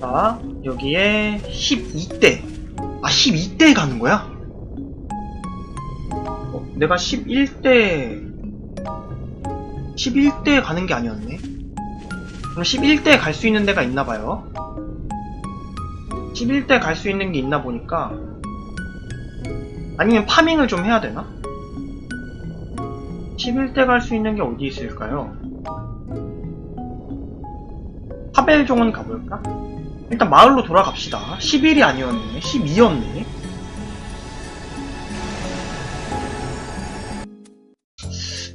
자, 여기에 12대. 아, 12대 가는 거야? 어, 내가 11대, 11대 가는 게 아니었네? 그럼 11대 갈 수 있는 데가 있나 봐요. 11대 갈 수 있는 게 있나 보니까, 아니면 파밍을 좀 해야 되나? 11대 갈 수 있는 게 어디 있을까요? 파벨종은 가볼까? 일단 마을로 돌아갑시다. 11이 아니었네. 12였네.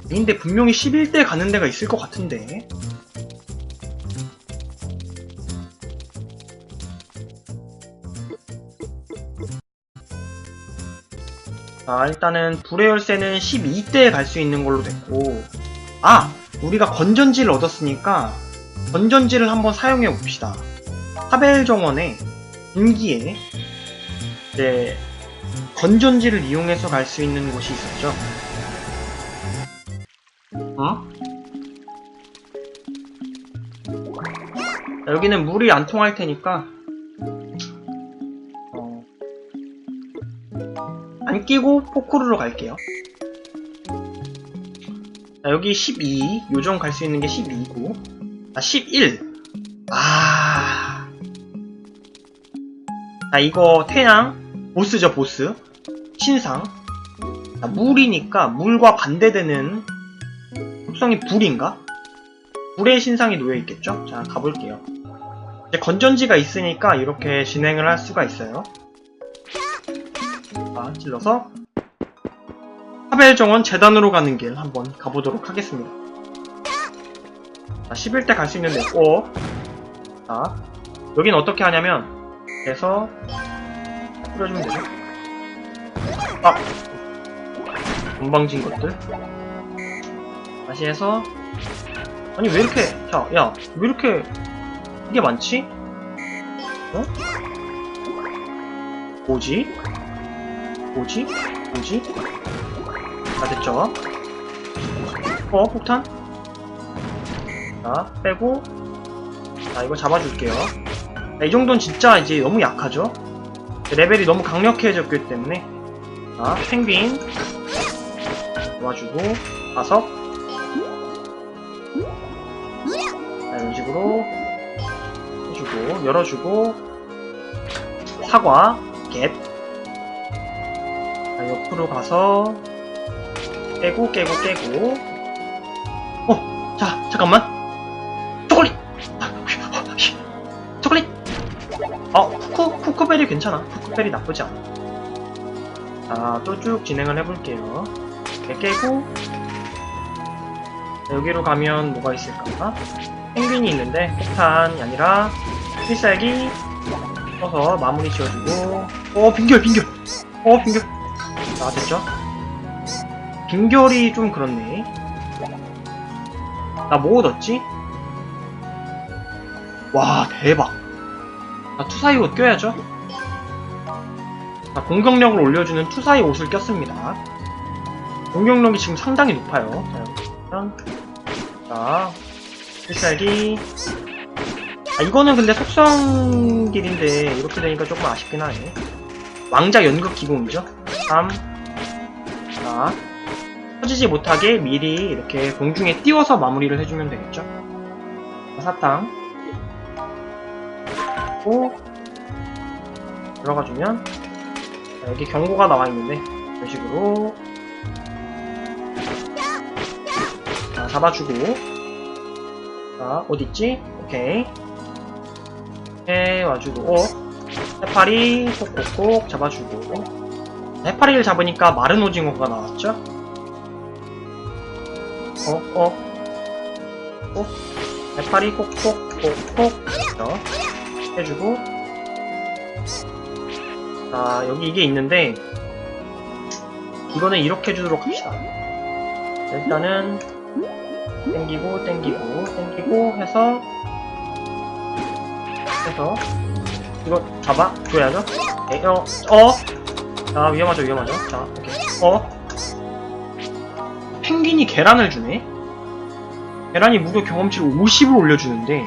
근데 분명히 11대 가는 데가 있을 것 같은데. 자, 일단은 불의 열쇠는 12대에 갈 수 있는 걸로 됐고. 아! 우리가 건전지를 얻었으니까 건전지를 한번 사용해 봅시다. 하벨 정원에 인기에 이제 건전지를 이용해서 갈 수 있는 곳이 있었죠. 어? 자, 여기는 물이 안 통할 테니까 어, 안 끼고 포크루로 갈게요. 자, 여기 12, 요정 갈 수 있는 게 12고, 아, 11. 아. 자, 이거 태양, 보스죠, 보스. 신상. 자, 물이니까 물과 반대되는 속성이 불인가? 불의 신상이 놓여있겠죠? 자, 가볼게요. 이제 건전지가 있으니까 이렇게 진행을 할 수가 있어요. 자, 찔러서 하벨 정원 재단으로 가는 길 한번 가보도록 하겠습니다. 자, 11대 갈 수 있는데, 어? 자, 여긴 어떻게 하냐면, 해서, 뿌려주면 되죠? 아! 건방진 것들. 다시 해서, 아니, 왜 이렇게, 자, 야, 왜 이렇게, 이게 많지? 어? 뭐지? 뭐지? 뭐지? 다 됐죠? 어, 폭탄? 자, 빼고. 자, 이거 잡아줄게요. 자, 이 정도는 진짜 이제 너무 약하죠? 레벨이 너무 강력해졌기 때문에. 자, 펭귄. 도와주고, 바석. 자, 이런 식으로 해주고, 열어주고, 사과, 겟. 자, 옆으로 가서, 깨고, 깨고, 깨고. 어, 자, 잠깐만. 쿠쿠베리 괜찮아. 쿠쿠베리 나쁘지 않아. 자, 또 쭉 진행을 해볼게요. 이렇게 깨고, 자, 여기로 가면 뭐가 있을까? 펭귄이 있는데, 폭탄이 아니라, 필살기, 써서 마무리 지어주고, 어, 빙결, 빙결! 어, 빙결! 자, 됐죠? 빙결이 좀 그렇네. 나 뭐 얻었지? 와, 대박. 나 투사이 옷 껴야죠. 자, 공격력을 올려주는 투사이 옷을 꼈습니다. 공격력이 지금 상당히 높아요. 자, 필살기. 아, 이거는 근데 속성 길인데, 이렇게 되니까 조금 아쉽긴 하네. 왕자 연극 기공이죠. 3. 자, 터지지 못하게 미리 이렇게 공중에 띄워서 마무리를 해주면 되겠죠. 사탕. 고 들어가주면. 자, 여기 경고가 나와 있는데 이런 식으로. 자, 잡아주고. 자 어딨지? 오케이. 해 와주고. 어? 해파리 콕콕콕 잡아주고. 해파리를 잡으니까 마른 오징어가 나왔죠? 어, 어, 어, 해파리 콕콕콕콕 어, 해주고. 자 여기 이게 있는데 이거는 이렇게 해주도록 합시다. 일단은 땡기고 땡기고 땡기고 해서 해서 이거 잡아? 줘야죠? 오케이, 어, 어, 자 위험하죠 위험하죠. 자 오케이. 어? 펭귄이 계란을 주네? 계란이 무려 경험치를 50을 올려주는데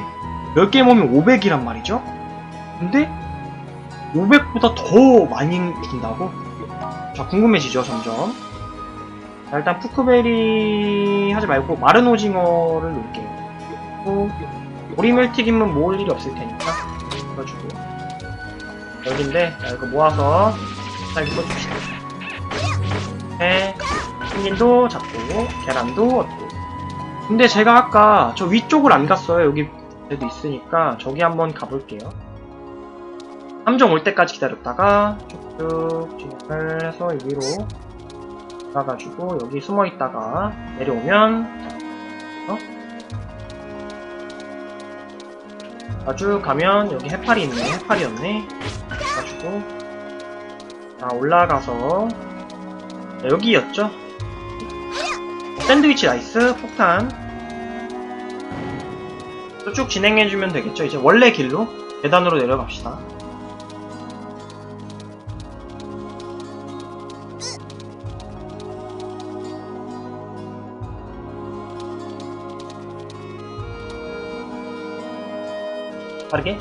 10개 모으면 500이란 말이죠? 근데 500보다 더 많이 준다고? 자, 궁금해지죠, 점점. 자, 일단 푸크베리 하지 말고 마른 오징어를 놓을게요. 그리고 오리멸 튀김은 모을 일이 없을 테니까 넣어주고 여기인데 자, 이거 모아서 잘 써줍시다. 네, 펭귄도 잡고 계란도 얻고 근데 제가 아까 저 위쪽을 안 갔어요. 여기 그래도 있으니까 저기 한번 가볼게요. 함정 올 때까지 기다렸다가 쭉쭉 진행을 해서 여기로 가가지고 여기 숨어 있다가 내려오면 어? 아주 가면 여기 해파리 있네. 해파리였네. 가지고 자 올라가서 자, 여기였죠? 샌드위치 나이스 폭탄 또쭉 진행해주면 되겠죠 이제 원래 길로 계단으로 내려갑시다 빠르게.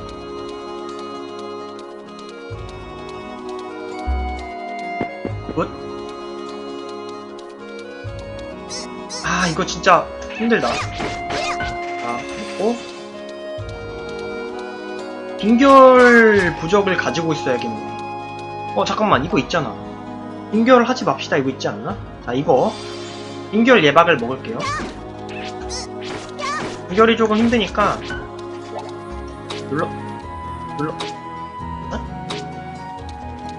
굿. 아 이거 진짜 힘들다. 자 됐고 빙결 부적을 가지고 있어야겠네. 어 잠깐만 이거 있잖아. 빙결 하지 맙시다. 이거 있지 않나? 자 이거. 빙결 예박을 먹을게요. 빙결이 조금 힘드니까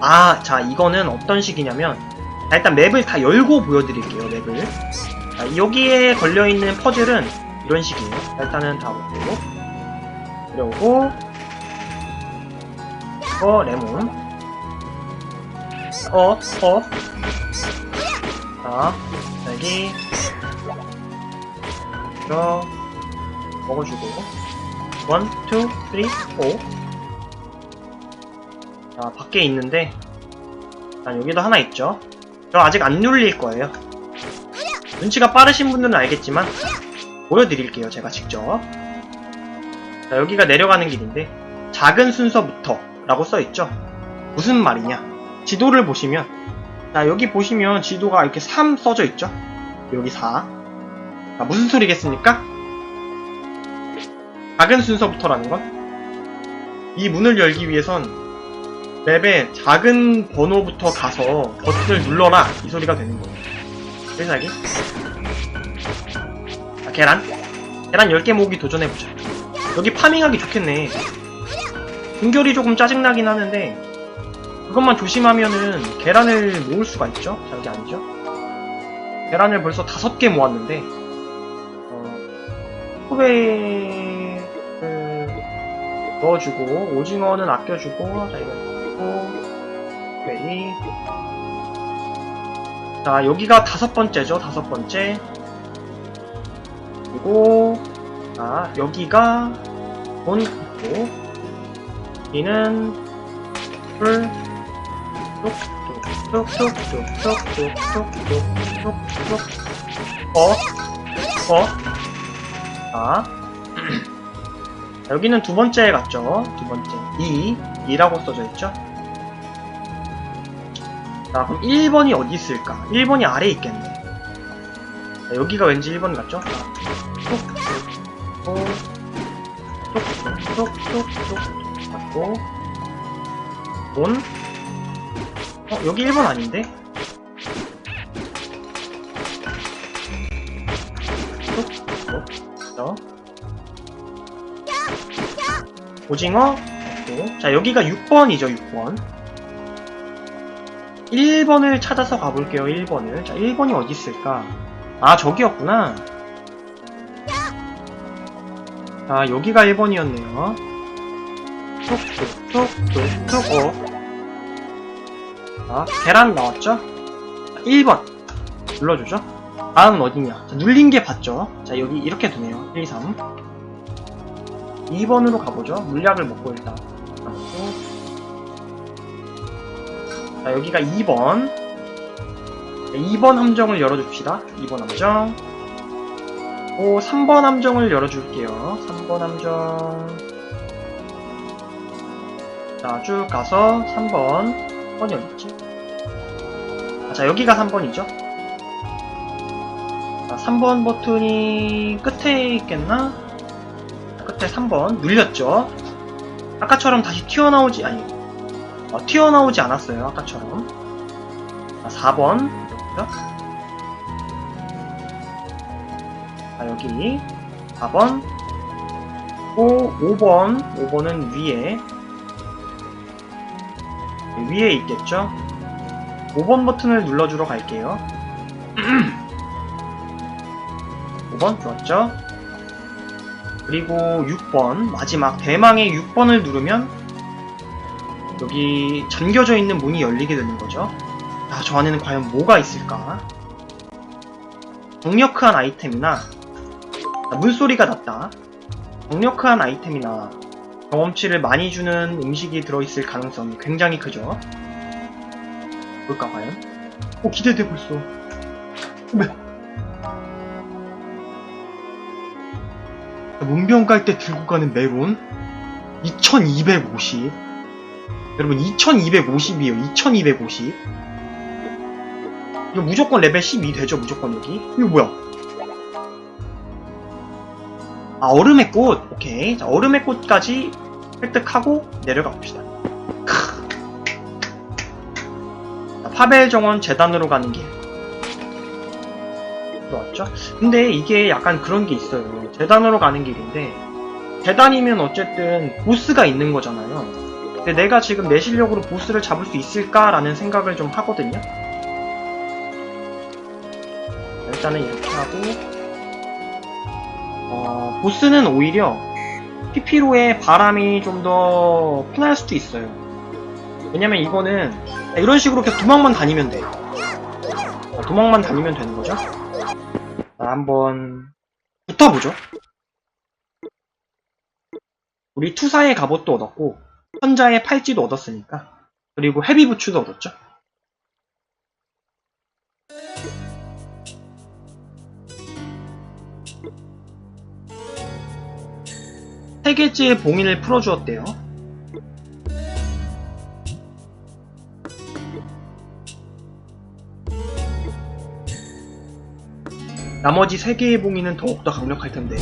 아, 자, 이거는 어떤 식이냐면, 자, 일단 맵을 다 열고 보여드릴게요, 맵을. 자, 여기에 걸려있는 퍼즐은 이런 식이에요. 자, 일단은 다 먹고, 내려오고, 어, 레몬. 어, 어. 자, 여기. 이거, 먹어주고. 원, 투, 쓰리, 포. 자, 밖에 있는데, 자, 여기도 하나 있죠? 저 아직 안 눌릴 거예요. 눈치가 빠르신 분들은 알겠지만, 보여드릴게요, 제가 직접. 자, 여기가 내려가는 길인데, 작은 순서부터 라고 써있죠? 무슨 말이냐? 지도를 보시면, 자, 여기 보시면 지도가 이렇게 3 써져 있죠? 여기 4. 자, 무슨 소리겠습니까? 작은 순서부터라는 건, 이 문을 열기 위해선 맵에 작은 번호부터 가서 버튼을 눌러라 이 소리가 되는 거예요. 알기? 자, 계란. 계란 10개 모으기 도전해보자. 여기 파밍하기 좋겠네. 분결이 조금 짜증나긴 하는데 그것만 조심하면은 계란을 모을 수가 있죠? 자, 여기 아니죠? 계란을 벌써 5개 모았는데 어, 후배를 넣어주고 오징어는 아껴주고 자 이거 베리 자 여기가 다섯 번째죠 다섯 번째 그리고 자 여기가 돈 있고 여기는 풀 뚝뚝뚝뚝뚝뚝뚝뚝뚝뚝뚝 어? 어? 자 자, 여기는 두 번째 같죠? 두 번째. 2. 2라고 써져 있죠? 자, 그럼 1번이 어디 있을까? 1번이 아래에 있겠네. 자, 여기가 왠지 1번 같죠? 자, 톡, 톡, 톡, 톡, 톡, 톡, 맞고. 돈. 어, 여기 1번 아닌데? 오징어. 자 여기가 6번이죠 6번 1번을 찾아서 가볼게요 1번을. 자 1번이 어디 있을까? 아 저기였구나. 자 여기가 1번이었네요. 톡톡톡톡톡 어. 자 계란 나왔죠? 자, 1번. 눌러주죠. 다음은 어디냐? 자, 눌린 게 봤죠? 자 여기 이렇게 되네요. 1, 2, 3 2번으로 가보죠. 물약을 먹고 일단. 자, 여기가 2번. 자, 2번 함정을 열어줍시다. 2번 함정. 오, 3번 함정을 열어줄게요. 3번 함정. 자, 쭉 가서 3번. 3번이 어딨지? 아, 자, 여기가 3번이죠? 자, 3번 버튼이 끝에 있겠나? 자, 끝에 3번. 눌렸죠? 아까처럼 다시 튀어나오지, 아니, 어, 튀어나오지 않았어요. 아까처럼. 자, 4번. 여기죠? 자, 여기 4번 오 5번 5번은 위에 네, 위에 있겠죠 5번 버튼을 눌러주러 갈게요 5번 좋았죠 그리고 6번 마지막 대망의 6번을 누르면 여기 잠겨져 있는 문이 열리게 되는 거죠 아, 저 안에는 과연 뭐가 있을까 강력한 아이템이나 자, 물소리가 났다. 강력한 아이템이나 경험치를 많이 주는 음식이 들어있을 가능성이 굉장히 크죠. 뭘까 과연? 오 기대돼 벌써. 왜? 문병 갈 때 들고 가는 메론 2250 여러분 2250이에요. 2250 이거 무조건 레벨 12 되죠 무조건 여기? 이거 뭐야? 아 얼음의 꽃. 오케이. 자 얼음의 꽃까지 획득하고 내려가 봅시다. 크. 자, 파벨 정원 재단으로 가는 길. 들어왔죠? 근데 이게 약간 그런 게 있어요. 재단으로 가는 길인데 재단이면 어쨌든 보스가 있는 거잖아요 근데 내가 지금 내 실력으로 보스를 잡을 수 있을까라는 생각을 좀 하거든요 일단은 이렇게 하고 어, 보스는 오히려 PP로의 바람이 좀 더 편할 수도 있어요. 왜냐면 이거는 이런 식으로 그냥 도망만 다니면 돼. 어, 도망만 다니면 되는 거죠. 자, 한번 붙어보죠. 우리 투사의 갑옷도 얻었고 현자의 팔찌도 얻었으니까 그리고 헤비 부츠도 얻었죠. 세 개째의 봉인을 풀어주었대요. 나머지 세 개의 봉인은 더욱더 강력할 텐데.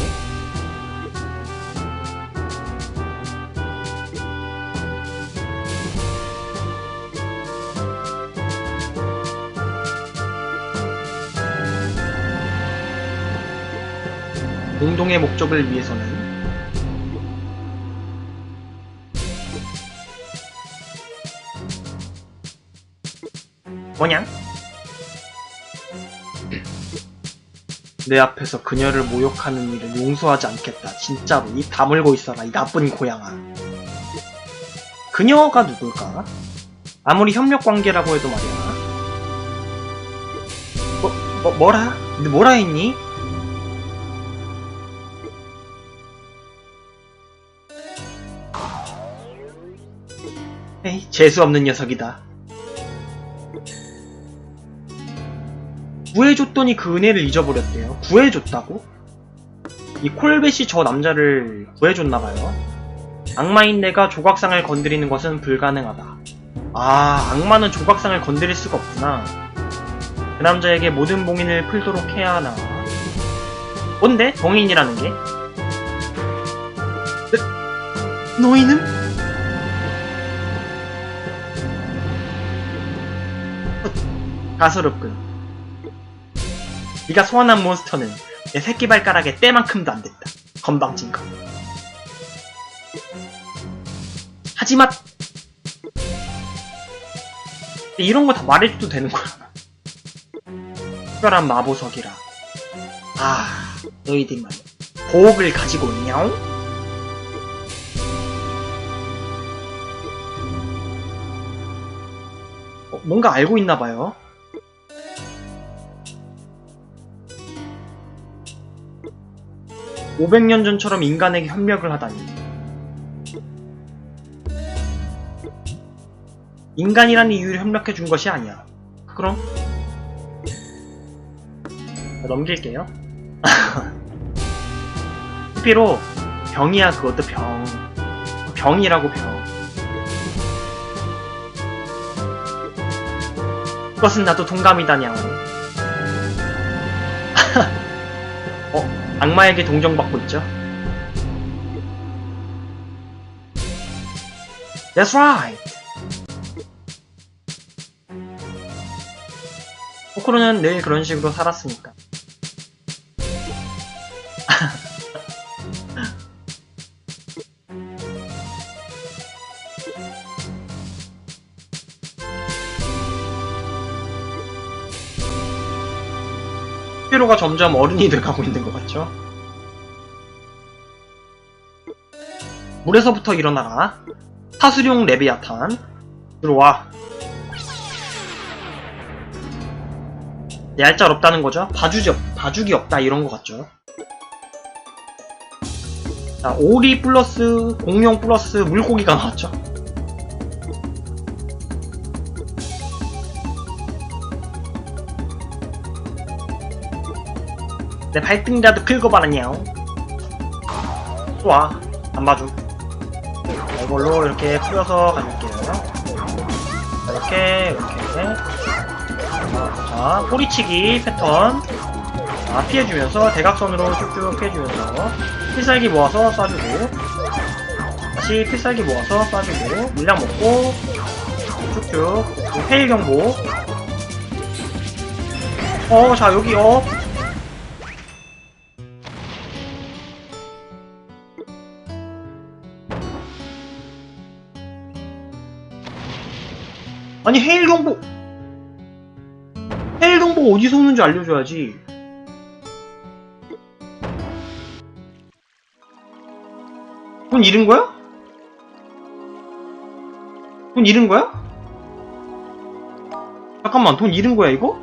공동의 목적을 위해서는 뭐냐? 내 앞에서 그녀를 모욕하는 일을 용서하지 않겠다. 진짜로 입 다물고 있어라. 이 나쁜 고양아. 그녀가 누굴까? 아무리 협력 관계라고 해도 말이야. 뭐, 뭐 뭐라? 뭐라 했니? 재수 없는 녀석이다. 구해줬더니 그 은혜를 잊어버렸대요. 구해줬다고? 이 콜벳이 저 남자를 구해줬나봐요. 악마인 내가 조각상을 건드리는 것은 불가능하다. 아, 악마는 조각상을 건드릴 수가 없구나. 그 남자에게 모든 봉인을 풀도록 해야 하나. 뭔데? 봉인이라는 게? 너, 너희 가소롭군. 네가 소환한 몬스터는 내 새끼 발가락에 때만큼도 안 됐다. 건방진 거. 하지만 이런 거 다 말해줘도 되는 거야. 특별한 마보석이라. 아, 너희들 말이야. 보옥을 가지고 있냐옹? 어, 뭔가 알고 있나 봐요. (500년) 전처럼 인간에게 협력을 하다니. 인간이란 이유로 협력해 준 것이 아니야. 그럼? 자, 넘길게요. 스피로 병이야 그것도 병. 병이라고 병. 그것은 나도 동감이다냥 어? 악마에게 동정받고 있죠. That's right. 포크로는 늘 그런 식으로 살았으니까 피로가 점점 어른이 돼가고 있는 것 같죠? 물에서부터 일어나라. 사수룡 레비아탄. 들어와. 얄짤 없다는 거죠? 봐주지, 없- 봐주기 없다 이런 것 같죠? 자, 오리 플러스 공룡 플러스 물고기가 나왔죠? 내 발등이라도 긁어봐라냥 좋아 안 봐줌 자, 이걸로 이렇게 뿌려서 가줄게요. 자, 이렇게 이렇게. 자 꼬리치기 패턴. 자 피해주면서 대각선으로 쭉쭉 피해주면서 필살기 모아서 쏴주고 다시 필살기 모아서 쏴주고 물량 먹고 쭉쭉. 페일 경보. 어 자 여기 어 아니 헤일 경보 헤일 경보 어디서 오는지 알려줘야지 돈 잃은 거야? 돈 잃은 거야? 잠깐만 돈 잃은 거야 이거?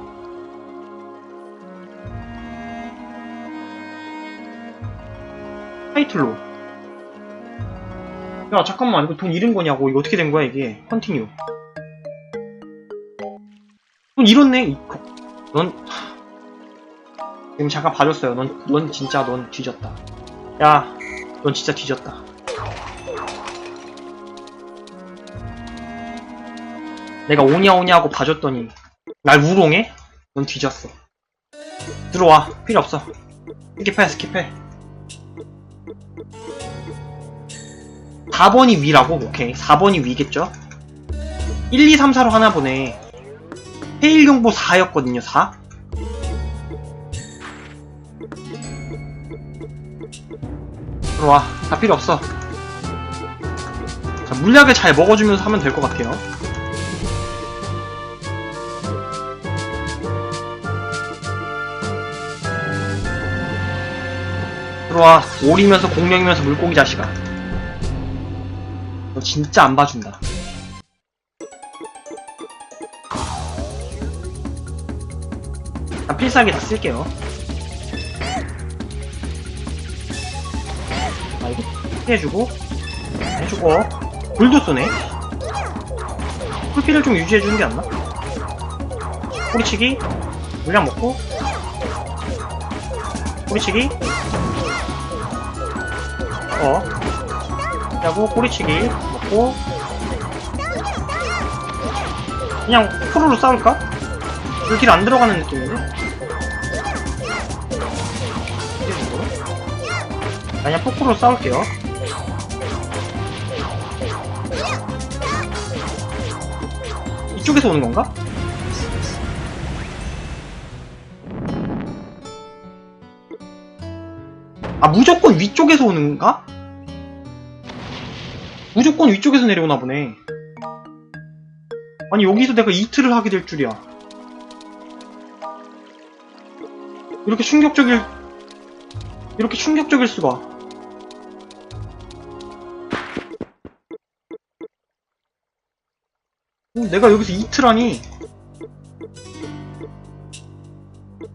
타이틀로 야 잠깐만 이거 돈 잃은 거냐고 이거 어떻게 된 거야 이게 컨티뉴 넌 이렇네. 이- 넌 지금 잠깐 봐줬어요. 넌, 넌 진짜 넌 뒤졌다. 야, 넌 진짜 뒤졌다. 내가 오냐 오냐 하고 봐줬더니 날 우롱해? 넌 뒤졌어. 들어와. 필요 없어. 스킵해 스킵해. 4번이 위라고? 오케이. 4번이 위겠죠? 1, 2, 3, 4로 하나 보네. 헤일 경보 4였거든요, 4. 들어와. 다 필요 없어. 자, 물약을 잘 먹어주면서 하면 될 것 같아요. 들어와. 오리면서 공룡이면서 물고기 자식아. 너 진짜 안 봐준다. 아, 필살기 다 쓸게요. 아, 이거 피해주고, 해주고, 불도 쏘네. 풀피를 좀 유지해주는 게 안 나? 꼬리치기, 물량 먹고, 꼬리치기, 어, 하고 꼬리치기 먹고, 그냥 프로로 싸울까? 여길 안 들어가는 느낌인데? 그냥 포크로 싸울게요. 이쪽에서 오는 건가? 아, 무조건 위쪽에서 오는가? 무조건 위쪽에서 내려오나 보네. 아니, 여기서 내가 이틀을 하게 될 줄이야. 이렇게 충격적일, 이렇게 충격적일 수가. 어, 내가 여기서 이틀 하니.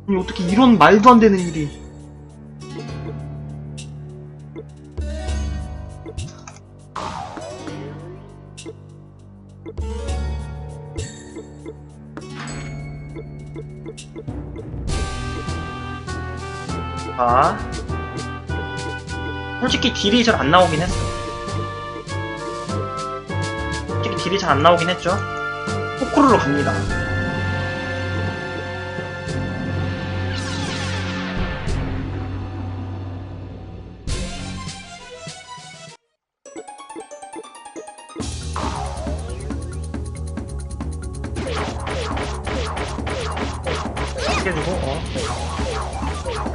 아니, 어떻게 이런 말도 안 되는 일이. 자. 솔직히 딜이 잘 안 나오긴 했어. 솔직히 딜이 잘 안 나오긴 했죠. 포크로로 갑니다.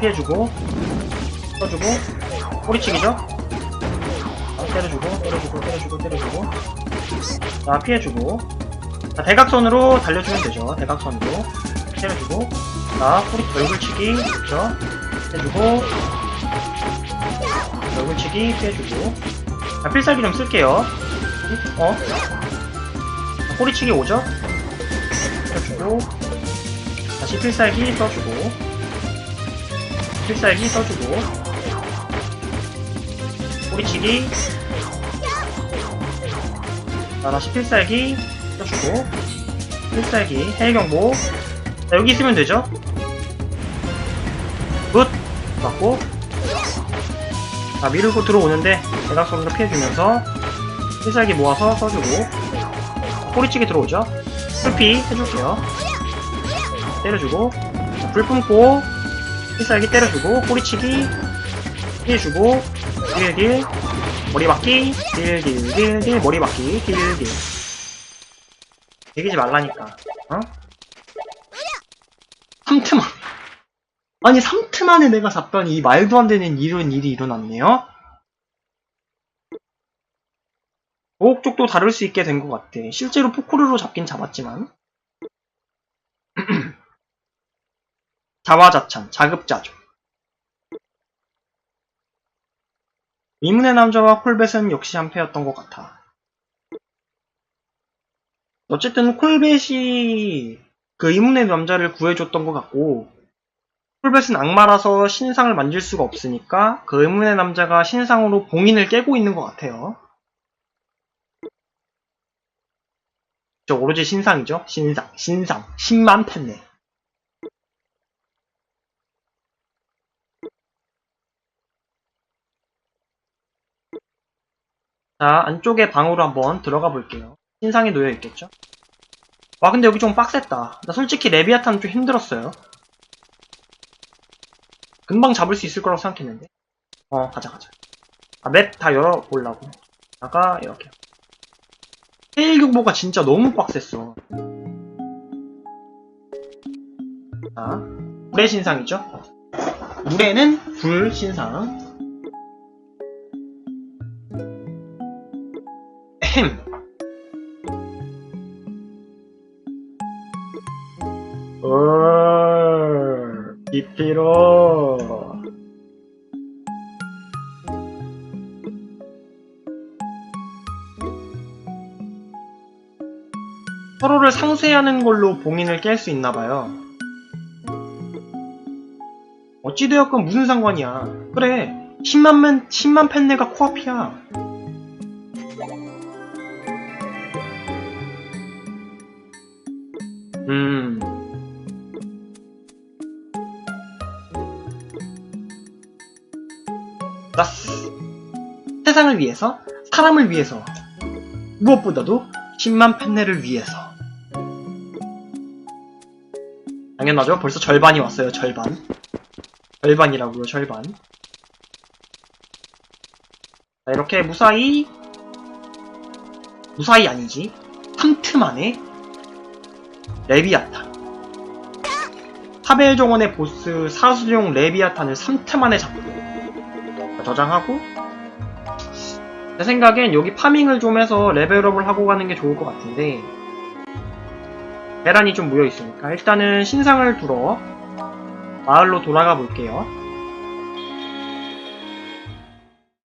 피해주고, 써주고, 꼬리치기죠? 아, 때려주고, 때려주고, 때려주고, 때려주고. 자, 피해주고. 자, 대각선으로 달려주면 되죠. 대각선으로. 때려주고. 자, 꼬리, 얼굴치기. 그쵸? 해주고. 얼굴치기, 피해주고. 자, 필살기 좀 쓸게요. 어? 자, 꼬리치기 오죠? 해주고. 다시 필살기 써주고. 필살기 써주고. 꼬리치기. 자, 다시 필살기 써주고. 필살기, 해경보. 자, 여기 있으면 되죠? 굿! 맞고. 자, 미루고 들어오는데, 대각선으로 피해주면서, 필살기 모아서 써주고. 꼬리치기 들어오죠? 풀피 해줄게요. 때려주고. 자, 불 뿜고, 필살기 때려주고, 꼬리치기, 피해주고, 딜딜, 머리 맞기, 딜딜딜딜, 머리 맞기, 딜딜. 이기지 말라니까, 어? 3트 만 아니, 3트 만에 내가 잡더니 이 말도 안 되는 이런 일이 일어났네요? 오옥 쪽도 다를 수 있게 된 것 같아. 실제로 포크르로 잡긴 잡았지만. 자화자찬, 자급자족. 이문의 남자와 콜벳은 역시 한패였던 것 같아. 어쨌든 콜벳이 그 이문의 남자를 구해줬던 것 같고, 콜벳은 악마라서 신상을 만질 수가 없으니까 그 의문의 남자가 신상으로 봉인을 깨고 있는 것 같아요. 저 오로지 신상이죠? 신상, 신상, 10만 팬네. 자, 안쪽에 방으로 한번 들어가 볼게요. 신상이 놓여 있겠죠? 와, 근데 여기 좀 빡셌다. 나 솔직히 레비아탄 좀 힘들었어요. 금방 잡을 수 있을 거라고 생각했는데. 어, 가자, 가자. 아, 맵 다 열어보려고. 아까 이렇게. 테일 경보가 진짜 너무 빡셌어. 자, 불의 신상이죠? 물에는 불 신상. 에헴. 오, 비피로. 서로를 상쇄하는 걸로 봉인을 깰 수 있나봐요. 어찌되었건 무슨 상관이야. 그래, 10만, 10만 팬네가 코앞이야. 세상을 위해서, 사람을 위해서, 무엇보다도 10만 팬네를 위해서. 당연하죠. 벌써 절반이 왔어요, 절반. 절반이라고요, 절반. 자, 이렇게 무사히, 무사히 아니지. 3트 만에, 레비아탄. 타벨 정원의 보스 사수용 레비아탄을 3트 만에 잡고, 자, 저장하고, 제 생각엔 여기 파밍을 좀 해서 레벨업을 하고 가는 게 좋을 것 같은데, 베란이 좀 모여 있으니까 일단은 신상을 두러 마을로 돌아가 볼게요.